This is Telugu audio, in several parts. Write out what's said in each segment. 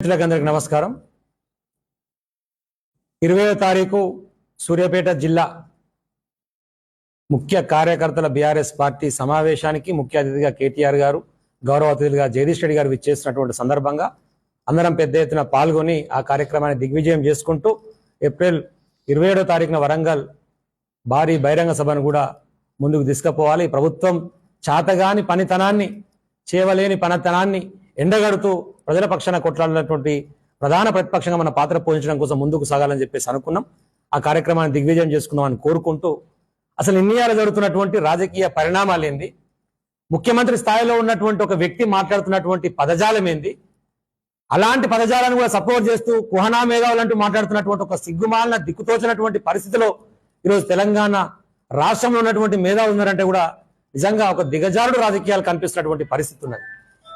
మిత్రులకు అందరికి నమస్కారం. ఇరవయో తారీఖు సూర్యాపేట జిల్లా ముఖ్య కార్యకర్తల బీఆర్ఎస్ పార్టీ సమావేశానికి ముఖ్య అతిథిగా కేటీఆర్ గారు గౌరవ అతిథులుగా జగదీష్ రెడ్డి గారు విచ్చేసినటువంటి సందర్భంగా అందరం పెద్ద ఎత్తున పాల్గొని ఆ కార్యక్రమాన్ని దిగ్విజయం చేసుకుంటూ ఏప్రిల్ ఇరవై ఏడో తారీఖున వరంగల్ భారీ బహిరంగ సభను కూడా ముందుకు తీసుకుపోవాలి. ప్రభుత్వం చాతగాని పనితనాన్ని చేయవలేని పనితనాన్ని ఎండగడుతూ ప్రజల పక్షాన కొట్లాడినటువంటి ప్రధాన ప్రతిపక్షంగా మన పాత్ర పోషించడం కోసం ముందుకు సాగాలని చెప్పేసి అనుకున్నాం. ఆ కార్యక్రమాన్ని దిగ్విజయం చేసుకుందామని కోరుకుంటూ అసలు ఇన్నియాలు జరుగుతున్నటువంటి రాజకీయ పరిణామాలు ఏంది? ముఖ్యమంత్రి స్థాయిలో ఉన్నటువంటి ఒక వ్యక్తి మాట్లాడుతున్నటువంటి పదజాలం ఏంది? అలాంటి పదజాలను కూడా సపోర్ట్ చేస్తూ కుహనా మేధావులు అంటూ మాట్లాడుతున్నటువంటి ఒక సిగ్గుమాలిన దిక్కుతోచినటువంటి పరిస్థితిలో ఈరోజు తెలంగాణ రాష్ట్రంలో ఉన్నటువంటి మేధావులు ఉన్నారంటే కూడా నిజంగా ఒక దిగజారుడు రాజకీయాలు కనిపిస్తున్నటువంటి పరిస్థితి ఉన్నది.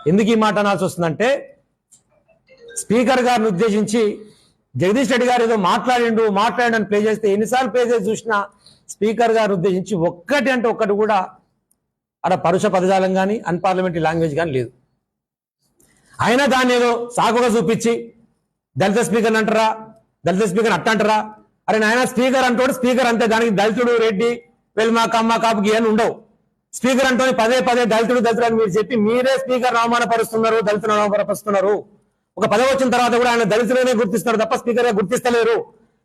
ఎందుకు ఈ మాట అనాల్సి వస్తుందంటే స్పీకర్ గారిని ఉద్దేశించి జగదీష్ రెడ్డి గారు ఏదో మాట్లాడిండు మాట్లాడి అని ప్లే చేస్తే ఎన్నిసార్లు ప్లే చేసి చూసినా స్పీకర్ గారిని ఉద్దేశించి ఒక్కటి అంటే ఒక్కటి కూడా అక్కడ పరుష పదజాలం కానీ అన్పార్లమెంటరీ లాంగ్వేజ్ కానీ లేదు. అయినా దాన్ని ఏదో సాకుగా చూపించి దళిత స్పీకర్ అంటారా దళిత స్పీకర్ అట్ట అంటారా? అరే నాయన స్పీకర్ అంటాడు స్పీకర్ అంతే దానికి దళితుడు రెడ్డి వెల్మా కమ్మ కాపుకి అని ఉండవు. స్పీకర్ అంటోని పదే పదే దళితుడు దళితుడు అని మీరు చెప్పి మీరే స్పీకర్ అవమానపరుస్తున్నారు దళితులు పరుస్తున్నారు ఒక పదవి వచ్చిన తర్వాత కూడా ఆయన దళితులనే గుర్తిస్తున్నారు తప్ప స్పీకర్ గుర్తిస్తలేరు.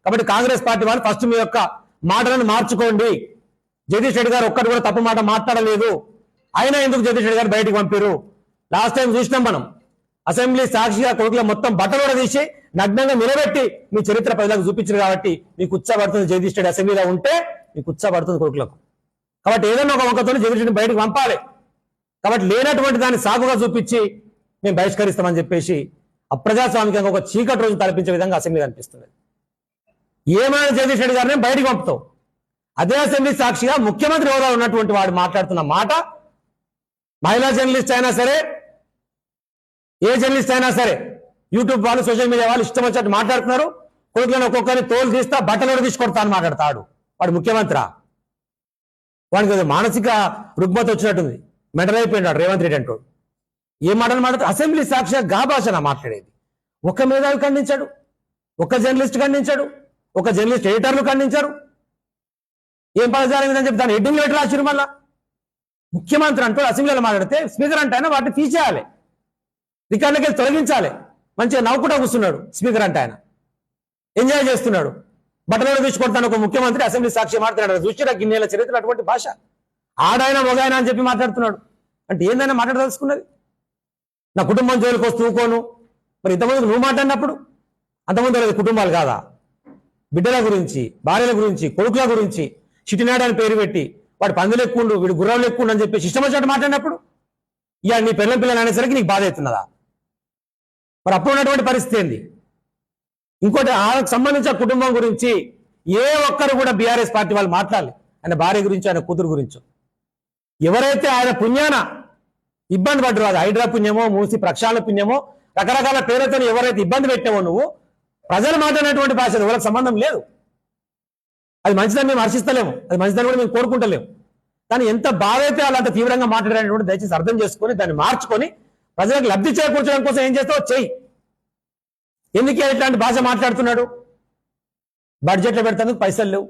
కాబట్టి కాంగ్రెస్ పార్టీ వాళ్ళు ఫస్ట్ మీ యొక్క మాటలను మార్చుకోండి. జగదీష్ రెడ్డి గారు ఒక్కటి కూడా తప్పు మాట మాట్లాడలేదు. అయినా ఎందుకు జగదీష్ రెడ్డి గారు బయటకు పంపారు లాస్ట్ టైం చూసినాం మనం. అసెంబ్లీ సాక్షిగా కొడుకుల మొత్తం బట్టలు కూడా తీసి నగ్నంగా నిలబెట్టి మీ చరిత్ర ప్రజలకు చూపించారు కాబట్టి మీకు ఉత్సాహపడుతుంది జగదీష్ రెడ్డి అసెంబ్లీలో ఉంటే మీకు ఉత్సాహపడుతుంది కొడుకులకు. కాబట్టి ఏదైనా ఒక వంకతో జగదీష్ బయటకు పంపాలి. కాబట్టి లేనటువంటి దాన్ని సాగుగా చూపించి మేము బహిష్కరిస్తామని చెప్పేసి అప్రజాస్వామికంగా ఒక చీకటి రోజు తలపించే విధంగా అసెంబ్లీ కనిపిస్తుంది. ఏమైనా జగదీష్ రెడ్డి గారిని బయటకు పంపుతాం. అదే అసెంబ్లీ సాక్షిగా ముఖ్యమంత్రి హోదా ఉన్నటువంటి వాడు మాట్లాడుతున్న మాట మహిళా జర్నలిస్ట్ అయినా సరే ఏ జర్నలిస్ట్ అయినా సరే యూట్యూబ్ వాళ్ళు సోషల్ మీడియా వాళ్ళు ఇష్టం వచ్చినట్టు మాట్లాడుతున్నారు. కొడుకులను ఒక్కొక్కరిని తోలు తీస్తా బట్టలు తీసుకొడతా అని మాట్లాడతాడు వాడు ముఖ్యమంత్రి. వాడికి మానసిక రుగ్మత వచ్చినట్టుంది. మెంటల్ అయిపోయినాడు రేవంత్ రెడ్డి అంటాడు ఏ మాటలు మాట్లాడు అసెంబ్లీ సాక్షిగా గా భాషన మాట్లాడేది. ఒక మేధావి ఖండించాడు ఒక జర్నలిస్ట్ ఖండించాడు ఒక జర్నలిస్ట్ ఎడిటర్లు ఖండించారు. ఏం పదజాలం అని చెప్పి దాని హెడ్డింగ్ లెటర్ రాసిరు మళ్ళా. ముఖ్యమంత్రి అంటూ అసెంబ్లీలో మాట్లాడితే స్పీకర్ అంటే ఆయన వాటిని తీసేయాలి. రికార్డులకి తొలగించాలి. మంచిగా నవ్వుకుంటా కూర్చున్నాడు స్పీకర్ అంటే ఆయన. ఎంజాయ్ చేస్తున్నాడు. బట్టలు తీసుకొడతాను ఒక ముఖ్యమంత్రి అసెంబ్లీ సాక్షి మాట్లాడాడు. చూసిరా గిన్నెల చరిత్ర అటువంటి భాష? ఆడాయన మొగాయన అని చెప్పి మాట్లాడుతున్నాడు. అంటే ఏందైనా మాట్లాడదలుచుకున్నది? నా కుటుంబం జోలికి వస్తూ ఊకోను. మరి ఇంతమంది నువ్వు మాట్లాడినప్పుడు అంతమంది లేదు కుటుంబాలు కాదా? బిడ్డల గురించి భార్యల గురించి కొడుకుల గురించి చిటినాడు అని పేరు పెట్టి వాడు పందులు ఎక్కుండు వీడు గుర్రాలు ఎక్కుండు అని చెప్పి ఇష్టం వచ్చినట్టు మాట్లాడినప్పుడు ఇక నీ పిల్లల పిల్లలు అనేసరికి నీకు బాధ అవుతున్నదా? మరి అప్పుడు ఉన్నటువంటి పరిస్థితి ఏంది? ఇంకోటి ఆయనకు సంబంధించిన కుటుంబం గురించి ఏ ఒక్కరు కూడా బీఆర్ఎస్ పార్టీ వాళ్ళు మాట్లాడాలి. ఆయన భార్య గురించి ఆయన కూతురు గురించో. ఎవరైతే ఆయన పుణ్యాన ఇబ్బంది పడ్డరు అది హైడ్రా పుణ్యమో మూసి ప్రక్షాళన పుణ్యమో రకరకాల పేరుతో ఎవరైతే ఇబ్బంది పెట్టావో నువ్వు ప్రజలు మాట్లాడినటువంటి భాష ఎవరికి సంబంధం లేదు. అది మంచిదని మేము హర్షిస్తలేము. అది మంచిదని కూడా మేము కోరుకుంటలేము. కానీ ఎంత బాధ అయితే వాళ్ళు అంత తీవ్రంగా మాట్లాడేటువంటి దయచేసి అర్థం చేసుకొని దాన్ని మార్చుకొని ప్రజలకు లబ్ధి చేకూర్చడం కోసం ఏం చేస్తావో చెయ్యి. ఎందుకే ఇట్లాంటి భాష మాట్లాడుతున్నాడు? బడ్జెట్లో పెడతానికి పైసలు లేవు.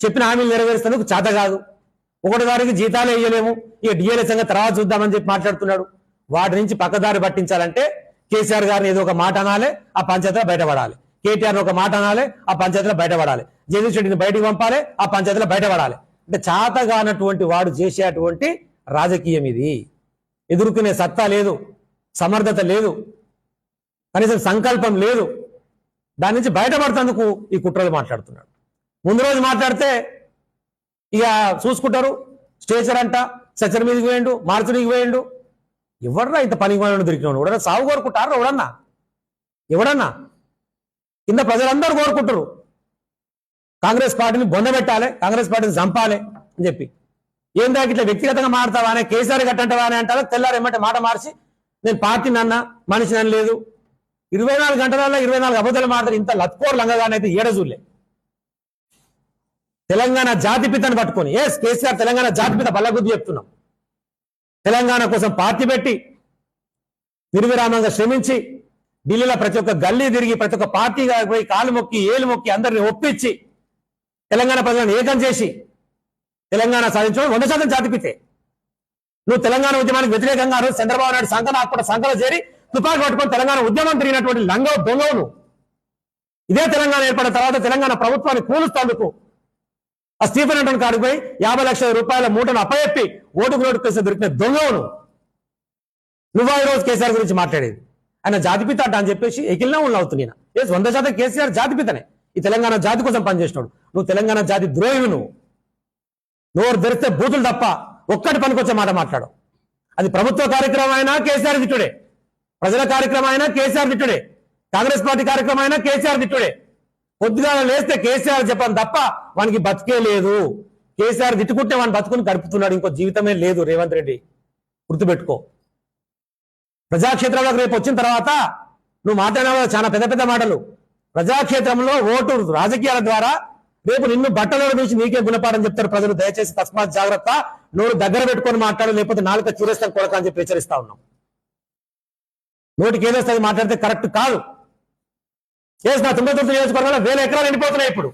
చెప్పిన హామీలు నెరవేరుస్తానికి చేత కాదు. ఒకటిదారికి జీతాలు వేయలేము ఇక డిఎల్ఏ సంగ తర్వాత చూద్దామని చెప్పి మాట్లాడుతున్నాడు. వాటి నుంచి పక్కదారి పట్టించాలంటే కేసీఆర్ గారిని ఏదో ఒక మాట అనాలి ఆ పంచాయతీలో బయటపడాలి. కేటీఆర్ ఒక మాట అనాలి ఆ పంచాయతీలో బయటపడాలి. జగదీష్ రెడ్డిని బయటికి పంపాలి ఆ పంచాయతీలో బయటపడాలి. అంటే చాతగానటువంటి వాడు చేసేటువంటి రాజకీయం ఇది. ఎదుర్కొనే సత్తా లేదు సమర్థత లేదు. కనీసం సంకల్పం లేదు. దాని నుంచి బయటపడుతందుకు ఈ కుట్రలు మాట్లాడుతున్నాడు. ముందు రోజు మాట్లాడితే ఇక చూసుకుంటారు స్టేచర్ అంట సచర్ మీదకి వేయండు మార్చుడికి వేయండు ఎవడన్నా ఇంత పనికి పోయిన దొరికినాడు? ఎవడన్నా సాగు కోరుకుంటారు? ఎవడన్నా? ఎవడన్నా? కింద ప్రజలందరూ కోరుకుంటారు. కాంగ్రెస్ పార్టీని బొందబెట్టాలి కాంగ్రెస్ పార్టీని చంపాలి అని చెప్పి. ఏం దాకా ఇట్లా వ్యక్తిగతంగా మారుతావా అనే కేసీఆర్ గట్టంటావా అని అంటారు? తెల్లారేమంటే మాట మార్చి నేను పార్టీని అన్నా మనిషిని నన్ను లేదు. ఇరవై నాలుగు గంటలలో ఇరవై నాలుగు అబద్ధాలు మాట్లాడి ఇంత లత్కోర్ లంగగానైతే ఏడజూలే తెలంగాణ జాతిపితని పట్టుకొని ఎస్ కేసీఆర్ తెలంగాణ జాతిపిత బల్లగుద్ది చెప్తున్నాం. తెలంగాణ కోసం పార్టీ పెట్టి నిర్విరామంగా శ్రమించి ఢిల్లీలో ప్రతి ఒక్క గల్లీ తిరిగి ప్రతి ఒక్క పార్టీగా పోయి కాలు మొక్కి ఏలు మొక్కి అందరిని ఒప్పించి తెలంగాణ ప్రజలను ఏకం చేసి తెలంగాణ సాధించడం వంద శాతం జాతిపితే నువ్వు తెలంగాణ ఉద్యమానికి వ్యతిరేకంగా చంద్రబాబు నాయుడు సంఘం అక్కడ సంఘాలు చేరి తుపాకు పట్టుకొని తెలంగాణ ఉద్యమం తిరిగినటువంటి లంగ దొంగవును. ఇదే తెలంగాణ ఏర్పడిన తర్వాత తెలంగాణ ప్రభుత్వాన్ని కూలుస్తందుకు ఆ స్టీఫెన్ అంటన్ కాడికి పోయి యాభై లక్షల రూపాయల మూటను అప్పయెప్పి ఓటుకు నోటు కేసు దొరికిన దొంగవు నువ్వు ఈ రోజు కేసీఆర్ గురించి మాట్లాడేది? ఆయన జాతిపిత అంట అని చెప్పేసి ఎకిలినా ఉన్న ఏ వంద శాతం కేసీఆర్ జాతిపితనే ఈ తెలంగాణ జాతి కోసం పనిచేసినాడు. నువ్వు తెలంగాణ జాతి ద్రోహివి నువ్వు నోరు తెరిస్తే బూతులు తప్ప ఒక్కటి పనికొచ్చే మాట మాట్లాడు అది ప్రభుత్వ కార్యక్రమం అయినా కేసీఆర్ దిట్టుడే. ప్రజల కార్యక్రమం అయినా కేసీఆర్ తిట్టుడే. కాంగ్రెస్ పార్టీ కార్యక్రమం అయినా కేసీఆర్ తిట్టుడే. పొద్దుగా లేస్తే కేసీఆర్ చెప్పాను తప్ప వానికి బతికే లేదు. కేసీఆర్ తిట్టుకుంటే వాడిని బతుకుని గడుపుతున్నాడు ఇంకో జీవితమే లేదు రేవంత్ రెడ్డి. గుర్తుపెట్టుకో. ప్రజాక్షేత్రంలోకి రేపు వచ్చిన తర్వాత నువ్వు మాట్లాడిన చాలా పెద్ద పెద్ద మాటలు. ప్రజాక్షేత్రంలో ఓటు రాజకీయాల ద్వారా రేపు నిన్ను బట్టలో నుంచి నీకే గుణపాఠం చెప్తారు ప్రజలు. దయచేసి తస్మాత్ జాగ్రత్త. నోరు దగ్గర పెట్టుకొని మాట్లాడు లేకపోతే నాలుక చూరేస్తాను కొడక అని చెప్పి హెచ్చరిస్తా ఉన్నాం. నోటికి ఏదొస్తుంది మాట్లాడితే కరెక్ట్ కాదు. చేసిన నా తొమ్మిది నియోజకవర్గంలో వేల ఎకరాలు ఎండిపోతున్నాయి ఇప్పుడు.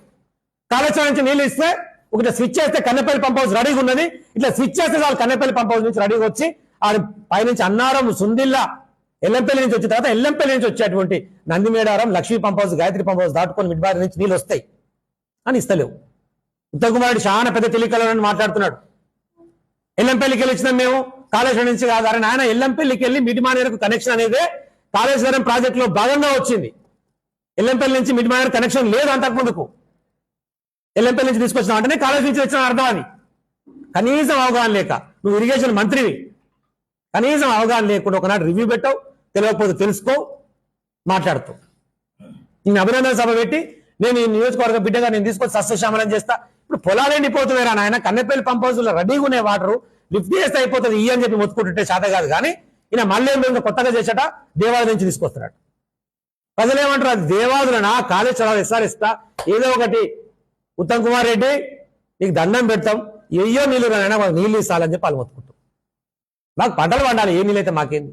కాళేశ్వరం నుంచి నీళ్ళు ఇస్తే ఒకటి స్విచ్ చేస్తే కన్నెపల్లి పంప్ హౌస్ రెడీగా ఉన్నది. ఇట్లా స్విచ్ చేస్తే చాలు కన్నెపల్లి పంప్ హౌస్ నుంచి రెడీగా వచ్చి ఆ పైనుంచి అన్నారం సుందిల్లా ఎల్లంపల్లి నుంచి వచ్చిన తర్వాత ఎల్లంపల్లి నుంచి వచ్చేటువంటి Nandimedaram Lakshmi pump house Gayatri pump house దాటుకొని మిడ్బారి నుంచి నీళ్ళు వస్తాయి. అని ఇస్తలేవు. ఉత్తమ్ కుమారుడు చాలా పెద్ద తెలియకలని మాట్లాడుతున్నాడు. ఎల్లంపల్లికి వెళ్ళి వచ్చినాం మేము. కాళేశ్వరం నుంచి కాదని ఆయన ఎల్లంపల్లికి వెళ్ళి మిడిమానేరకు కనెక్షన్ అనేది కాళేశ్వరం ప్రాజెక్ట్లో భాగంగా వచ్చింది. ఎల్లంపల్లి నుంచి మిడిమానేరు కనెక్షన్ లేదు అంతకు ముందుకు ఎల్లంపల్లి నుంచి తీసుకొచ్చిన అంటేనే కాలేజ్ నుంచి వచ్చిన అర్థం అని కనీసం అవగాహన లేక నువ్వు ఇరిగేషన్ మంత్రివి. కనీసం అవగాహన లేకుండా ఒకనాడు రివ్యూ పెట్టావు తెలియకపోతే తెలుసుకో మాట్లాడుతావు. నేను అభినందన సభ పెట్టి నేను ఈ నియోజకవర్గ బిడ్డగా నేను తీసుకొచ్చి సస్యశ్యామలం చేస్తా. ఇప్పుడు పొలాలు ఎండిపోతున్నాయి నాయన. కన్నెపల్లి పంప్ హౌస్లో రెడీగా ఉన్నాయి వాటరు లిఫ్ట్ చేస్తే అయిపోతుంది ఈ అని చెప్పి మొత్తుకుంటుంటే శాత కాదు. కానీ ఈయన మళ్ళీ ఏం కొత్తగా చేసేట దేవాలయం నుంచి తీసుకొస్తున్నాడు ప్రజలు ఏమంటారు అది దేవాదులనా? కాలేజ్ చదవాలి ఇస్తారు ఇస్తా ఏదో ఒకటి ఉత్తమ్ కుమార్ రెడ్డి నీకు దండం పెడతాం. ఏయో నీళ్ళు రానైనా మాకు నీళ్ళు ఇస్తాలని చెప్పి వాళ్ళు మొత్తుకుంటాం మాకు పంటలు పండాలి ఏ నీళ్ళు అయితే మాకేంది?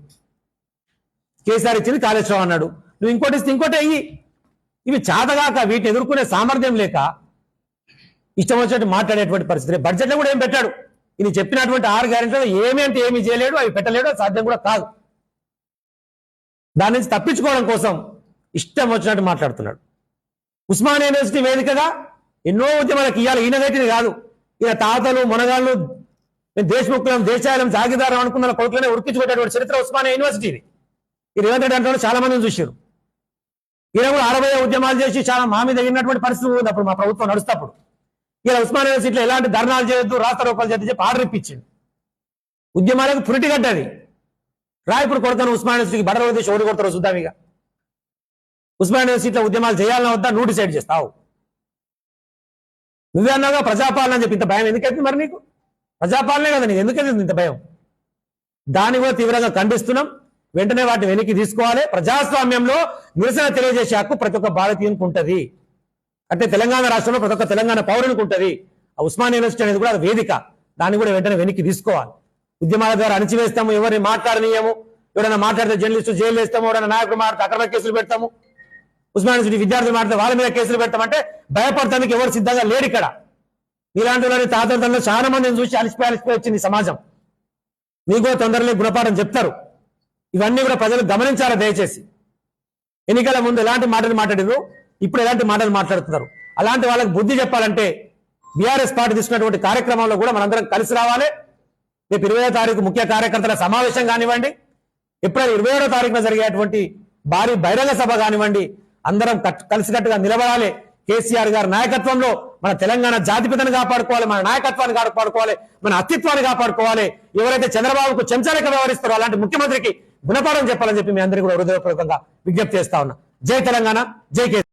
కేసీఆర్ ఇచ్చింది కాళేశ్వరం అన్నాడు. నువ్వు ఇంకోటి ఇస్తే ఇంకోటి అయ్యి. ఇవి చాతగాక వీటిని ఎదుర్కొనే సామర్థ్యం లేక ఇష్టం వచ్చినట్టు మాట్లాడేటువంటి పరిస్థితి బడ్జెట్లో కూడా ఏం పెట్టాడు? ఇది చెప్పినటువంటి ఆరు గ్యారెంటీలో ఏమి అంటే ఏమి చేయలేడు అవి పెట్టలేడు సాధ్యం కూడా కాదు. దాని నుంచి తప్పించుకోవడం కోసం ఇష్టం వచ్చినట్టు మాట్లాడుతున్నాడు. ఉస్మాన్ యూనివర్సిటీ వేదికగా ఎన్నో ఉద్యమాలకు ఇవ్వాలి ఈయనగైతే కాదు. ఈయన తాతలు మునగాళ్ళు మేము దేశముఖులం దేశాలం జాగిదారం అనుకున్న కొడుకులనే ఉరికించుకునేటువంటి చరిత్ర ఉస్మానియా యూనివర్సిటీది. ఈ రేవంత్ రెడ్డి అంటే చాలా మందిని చూశారు. ఈయన కూడా అరవై ఉద్యమాలు చేసి చాలా మా మీద తగినటువంటి పరిస్థితి ఉంది అప్పుడు మా ప్రభుత్వం నడుస్తప్పుడు. ఇలా ఉస్మానియా సీట్లో ఎలాంటి ధర్నాలు చేయొద్దు రాస్తా రూపాయలు చేద్దని చెప్పి ఆర్డర్ ఇప్పించింది. ఉద్యమాలకు పురిటి గడ్డది రా కొడతాను ఉస్మానియా యూనివర్సిటీకి బడలు తీసి ఓడి కొడతారు చూద్దాం ఇక. ఉస్మానియా యూనివర్సిటీలో ఉద్యమాలు చేయాలన్నా వద్దా నువ్వు డిసైడ్ చేస్తావు. నువ్వే ప్రజాపాలన అని చెప్పి ఇంత భయం ఎందుకైతే మరి నీకు? ప్రజాపాలనే కదా నీకు ఎందుకైంది ఇంత భయం? దాన్ని కూడా తీవ్రంగా ఖండిస్తున్నాం. వెంటనే వాటిని వెనక్కి తీసుకోవాలి. ప్రజాస్వామ్యంలో నిరసన తెలియజేసే హక్కు ప్రతి ఒక్క భారతీయునికి ఉంటుంది. అంటే తెలంగాణ రాష్ట్రంలో ప్రతి ఒక్క తెలంగాణ పౌరునికి ఉంటుంది. ఆ ఉస్మాన్ యూనివర్సిటీ అనేది కూడా వేదిక. దాన్ని కూడా వెంటనే వెనక్కి తీసుకోవాలి. ఉద్యమాల ద్వారా అణిచివేస్తాము ఎవరిని మాట్లాడనీయము ఎవరైనా మాట్లాడితే జర్నలిస్టు జైలు వేస్తాము ఎవరైనా నాయకుడు మాట్లాడితే అక్రమ కేసులు పెడతాము. ఉస్మాన్ యూనివర్సిటీ విద్యార్థులు మాట్లాడితే వాళ్ళ మీద కేసులు పెడతామంటే భయపడటానికి ఎవరు సిద్ధంగా లేరు ఇక్కడ. ఇలాంటి వాళ్ళని తాతలు చాలా మందిని చూసి అలిసిపోయి అలిసిపోయి వచ్చింది సమాజం. మీకు తొందరలో గుణపాఠం చెప్తారు. ఇవన్నీ కూడా ప్రజలు గమనించాలి దయచేసి? ఎన్నికల ముందు ఎలాంటి మాటలు మాట్లాడారు ఇప్పుడు ఎలాంటి మాటలు మాట్లాడుతున్నారు? అలాంటి వాళ్ళకి బుద్ధి చెప్పాలంటే బీఆర్ఎస్ పార్టీ తీసుకున్నటువంటి కార్యక్రమంలో కూడా మనందరం కలిసి రావాలి. రేపు ఇరవై తారీఖు ముఖ్య కార్యకర్తల సమావేశం కానివ్వండి ఏప్రిల్ ఇరవై ఏడో తారీఖున జరిగేటువంటి భారీ బహిరంగ సభ కానివ్వండి అందరం కట్- కలిసికట్టుగా నిలబడాలి. కేసీఆర్ గారి నాయకత్వంలో మన తెలంగాణ జాతిపితను కాపాడుకోవాలి మన నాయకత్వాన్ని కాపాడుకోవాలి మన అస్తిత్వాన్ని కాపాడుకోవాలి. ఎవరైతే చంద్రబాబుకు చెంచాలక వ్యవహరిస్తారో అలాంటి ముఖ్యమంత్రికి గుణపాఠం చెప్పాలని చెప్పి మీ అందరికీ కూడా హృదయపూర్వకంగా విజ్ఞప్తి చేస్తా ఉన్నా. జై తెలంగాణ జై కే